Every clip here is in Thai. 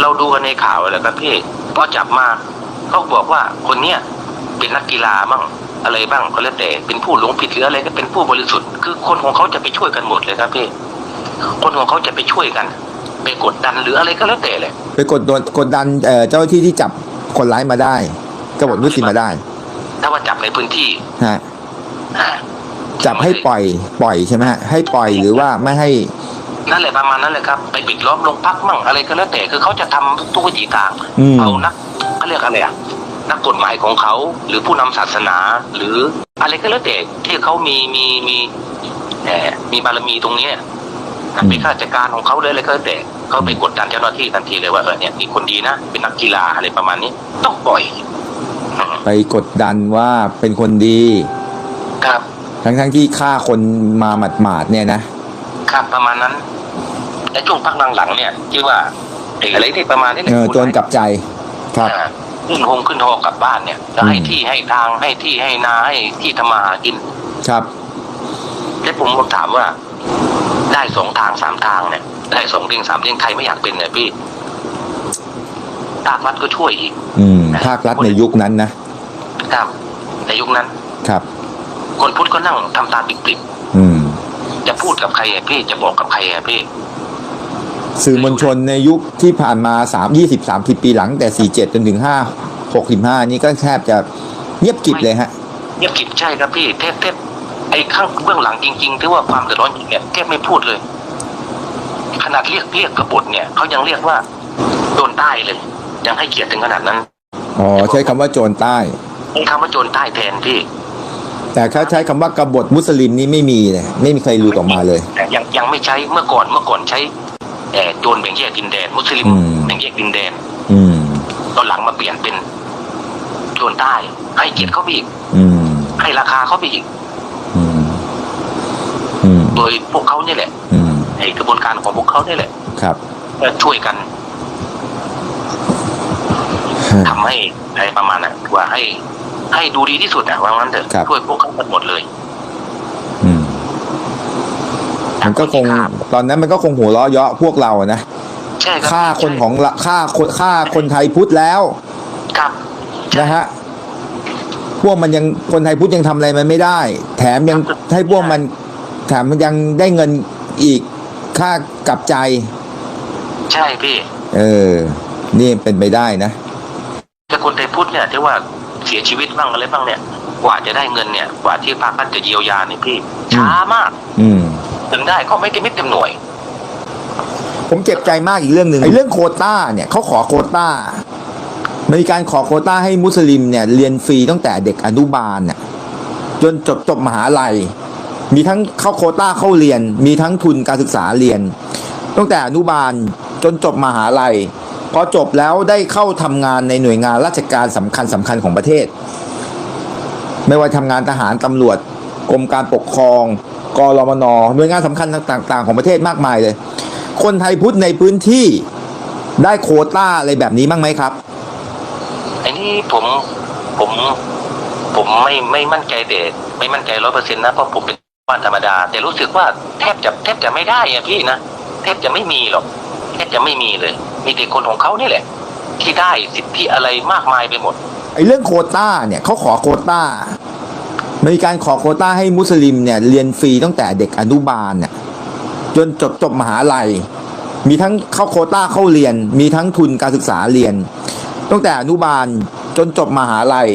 เราดูกันในข่าวแหละครับพี่พอจับมาเขาบอกว่าคนเนี้ยเป็นนักกีฬาบ้างอะไรบ้างก็แล้วแต่เป็นผู้หลงผิดหรืออะไรก็เป็นผู้บริสุทธิ์ คือคนของเขาจะไปช่วยกันหมดเลยครับพี่คนของเขาจะไปช่วยกัน ไปกดดันหรืออะไรก็แล้วแต่เลยไปกดดันกดดันเอ่อเจ้าหน้าที่ที่จับคนร้ายมาได้กบฏมุสลิมมาได้ ถ้าว่าจับในพื้นที่ฮะอ่าจับให้ปล่อยปล่อยใช่ไหมฮะให้ปล่อยหรือว่าไม่ให้ นั่นแหละประมาณนั้นเลยครับ ไปปิดล้อมโรงพักมั่งอะไรก็แล้วแต่คือเขาจะทำทุกวิถีทางอืม เอานักเขาเรียกอะไรอะนักกฎหมายของเขาหรือผู้นำศาสนา หรืออะไรก็แล้วแต่ที่เขามีมีมีแหมมีบารมีตรงเนี้ยเป็นข้าราชการของเขาเลยอะไรก็แล้วแต่เขาไปกดดันเจ้าหน้าที่ทันทีเลยว่าเออเนี่ยมีคนดีนะเป็นนักกีฬาอะไรประมาณนี้ ต้องปล่อยอืมไปกดดันว่าเป็นคนดี ครับ ทั้งทั้งๆที่ฆ่าคนมาหมาดหมาดๆเนี่ยนะ ครับประมาณนั้น แต่ช่วงพักหลังๆเนี่ยที่ว่าไอ้อะไรที่ประมาณนี้แหละเออโจรกลับใจครับอ่าขึ้นโฮมขึ้นฮอกลับบ้านเนี่ยจะให้อืมที่ให้ทางให้ที่ให้นาให้ที่ทำมาหากิน ครับ แล้วผมถามว่า ได้สองทางสามทางเนี่ยได้สองเด้งสามเด้งใครไม่อยากเป็นเนี่ยพี่ภาครัฐก็ช่วยอีก อืมภาครัฐในยุคนั้นนะครับ ในยุคนั้น ครับ คนพุทธก็นั่งทำตาปิดอืมๆจะพูดกับใครอะพี่จะบอกกับใครอะพี่ สื่อมวลชนในยุคที่ผ่านมาสามยี่สิบสามสิบปีหลัง แต่สี่เจ็ดจนถึงห้าหกสิบห้านี่ก็แทบจะเงียบกริบเลยฮะ เงียบกริบใช่ครับพี่เทพเทพไอ้ข้างเบื้องหลังจริงๆที่ว่าความเดือดร้อนจริงเนี่ยเทพไม่พูดเลย ขนาดเรียกเรียกกบฏเนี่ยเขายังเรียกว่าโจรใต้เลย ยังให้เกียรติถึงขนาดนั้น อ๋อ ใช้คำว่าโจรใต้ใช้คำว่าโจรใต้แทนพี่ แต่เขาใช้คำว่ากบฏมุสลิมนี่ไม่มีเลยไม่มีใครรู้ออกมาเลยแต่ยังยังไม่ใช้เมื่อก่อนเมื่อก่อนใช้แอบ โจรแบ่งแยกดินแดน มุสลิมอืมแบ่งแยกดินแดน อืมตอนหลังมาเปลี่ยนเป็นโจรใต้ ให้เกียรติเขาไปอีกอืมให้ราคาเขาไปอีกอืมอืมโดยพวกเขาเนี่ยแหละอืมไอ้กระบวนการของพวกเขาเนี่ยแหละ ครับก็ช่วยกันทำให้อะไรประมาณนั้นว่าให้ ให้ดูดีที่สุดอะว่างั้นเถอะครับช่วยพวกเขาหมดเลย มันก็คงตอนนั้นมันก็คงหัวเราะเยาะพวกเราอะนะใช่ครับฆ่าคนของละฆ่าคนฆ่าคนไทยพุทธแล้วครับนะฮะพวกมันยังคนไทยพุทธยังทำอะไรมันไม่ได้ แถมยังให้พวกมันแถมมันยังได้เงินอีกค่ากลับใจ ใช่พี่ เออ นี่เป็นไปได้นะแต่คนไทยพุทธเนี่ยที่ว่าเสียชีวิตบ้างอะไรบ้างเนี่ย กว่าจะได้เงินเนี่ย กว่าที่ภาครัฐจะเยียวยาเนี่ยพี่ช้ามาก อืม ถึงได้ก็ไม่เต็มไม่เต็มหน่วย ผมเจ็บใจมากอีกเรื่องหนึ่งไอ้เรื่องโคต้าเนี่ยเขาขอโคต้ามีการขอโคต้าให้มุสลิมเนี่ยเรียนฟรีตั้งแต่เด็กอนุบาลเนี่ยจนจบจบมหาลัย มีทั้งเข้าโคต้าเข้าเรียน มีทั้งทุนการศึกษาเรียน ตั้งแต่อนุบาลจนจบมหาลัยพอจบแล้วได้เข้าทำงานในหน่วยงานราชการสำคัญสำคัญของประเทศ ไม่ว่าทำงานทหารตำรวจกรมการปกครอง กรมนหน่วยงานสำคัญต่าง ๆ ของประเทศมากมายเลย คนไทยพุทธในพื้นที่ได้โควต้าอะไรแบบนี้บ้างไหมครับไอ้นี่ผมผมผมไม่ไม่มั่นใจเด็ดไม่มั่นใจร้อยเปอร์เซ็นต์นะเพราะผมเป็นบ้านธรรมดา แต่รู้สึกว่าแทบจะแทบจะไม่ได้อะพี่นะแทบจะไม่มีหรอกแทบจะไม่มีเลย มีแต่คนของเขานี่แหละ ที่ได้สิทธิอะไรมากมายไปหมดไอ้เรื่องโควต้าเนี่ยเขาขอโควต้า มีการขอโคต้าให้มุสลิมเนี่ยเรียนฟรีตั้งแต่เด็กอนุบาลเนี่ยจนจบจบมหาลัย มีทั้งเข้าโคต้าเข้าเรียน มีทั้งทุนการศึกษาเรียน ตั้งแต่อนุบาลจนจบมหาลัย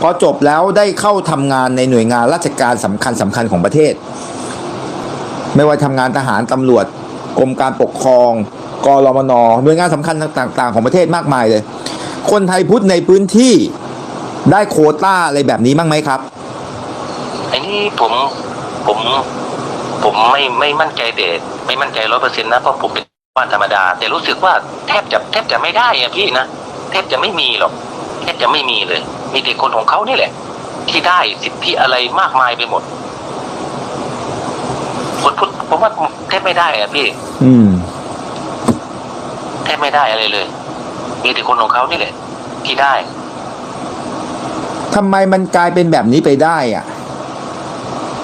พอจบแล้วได้เข้าทำงานในหน่วยงานราชการสำคัญสำคัญของประเทศ ไม่ว่าทำงานทหารตำรวจกรมการปกครองกรมนหน่วยงานสำคัญต่าง ๆ ของประเทศมากมายเลย คนไทยพุทธในพื้นที่ได้โคต้าอะไรแบบนี้บ้างไหมครับ ผมผมผมไม่ไม่มั่นใจเด็ดไม่มั่นใจร้อยเปอร์เซ็นต์นะเพราะผมเป็นบ้านธรรมดา แต่รู้สึกว่าแทบจะแทบจะไม่ได้อะพี่นะแทบจะไม่มีหรอกแทบจะไม่มีเลย มีแต่คนของเขานี่แหละ ที่ได้สิทธิอะไรมากมายไปหมดคนพุทธผมว่าแทบไม่ได้อะพี่ อืมแทบไม่ได้อะไรเลย มีแต่คนของเขานี่แหละ ที่ได้ทำไมมันกลายเป็นแบบนี้ไปได้อะ